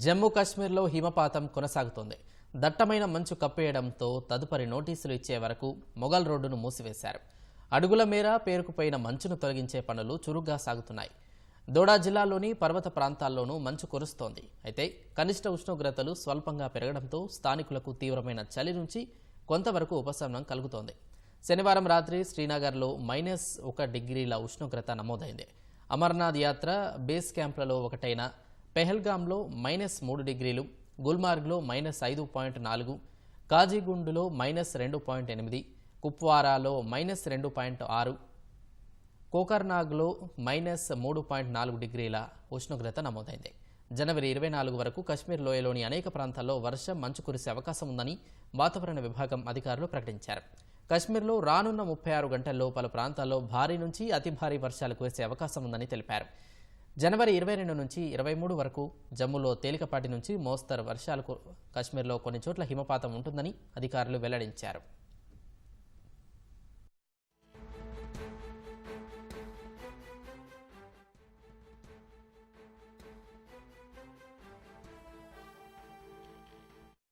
జమ్మూ కాశ్మీర్లో హిమపాతం కొనసాగుతోంది. దట్టమైన మంచు కప్పేయడంతో తదుపరి నోటీసులు ఇచ్చే వరకు మొఘల్ రోడ్డును మూసివేశారు. అడుగుల మేర పేరుకుపోయిన మంచును తొలగించే పనులు చురుగ్గా సాగుతున్నాయి. దోడా జిల్లాలోని పర్వత ప్రాంతాల్లోనూ మంచు కురుస్తోంది. అయితే కనిష్ట ఉష్ణోగ్రతలు స్వల్పంగా పెరగడంతో స్థానికులకు తీవ్రమైన చలి నుంచి కొంతవరకు ఉపశమనం కలుగుతోంది. శనివారం రాత్రి శ్రీనగర్లో మైనస్ ఒక డిగ్రీల ఉష్ణోగ్రత నమోదైంది. అమర్నాథ్ యాత్ర బేస్ క్యాంప్లలో ఒకటైన పెహల్గామ్లో మైనస్ మూడు డిగ్రీలు గుల్మార్గ్లో మైనస్ ఐదు పాయింట్ నాలుగు కాజీగుండులో మైనస్ రెండు పాయింట్ ఎనిమిది కుప్వారాలో మైనస్ రెండు పాయింట్ ఆరు కోకర్నాగ్లో మైనస్ మూడు పాయింట్ నాలుగు డిగ్రీల ఉష్ణోగ్రత నమోదైంది. జనవరి ఇరవై నాలుగు వరకు కశ్మీర్ లోయలోని అనేక ప్రాంతాల్లో వర్షం మంచు కురిసే అవకాశం ఉందని వాతావరణ విభాగం అధికారులు ప్రకటించారు. కశ్మీర్లో రానున్న ముప్పై ఆరు గంటల్లో పలు ప్రాంతాల్లో భారీ నుంచి అతి భారీ వర్షాలు కురిసే అవకాశం ఉందని తెలిపారు. జనవరి ఇరవై రెండు నుంచి ఇరవై మూడు వరకు జమ్మూలో తేలికపాటి నుంచి మోస్తరు వర్షాలు కాశ్మీర్లో కశ్మీర్లో కొన్ని చోట్ల హిమపాతం ఉంటుందని అధికారులు వెల్లడించారు.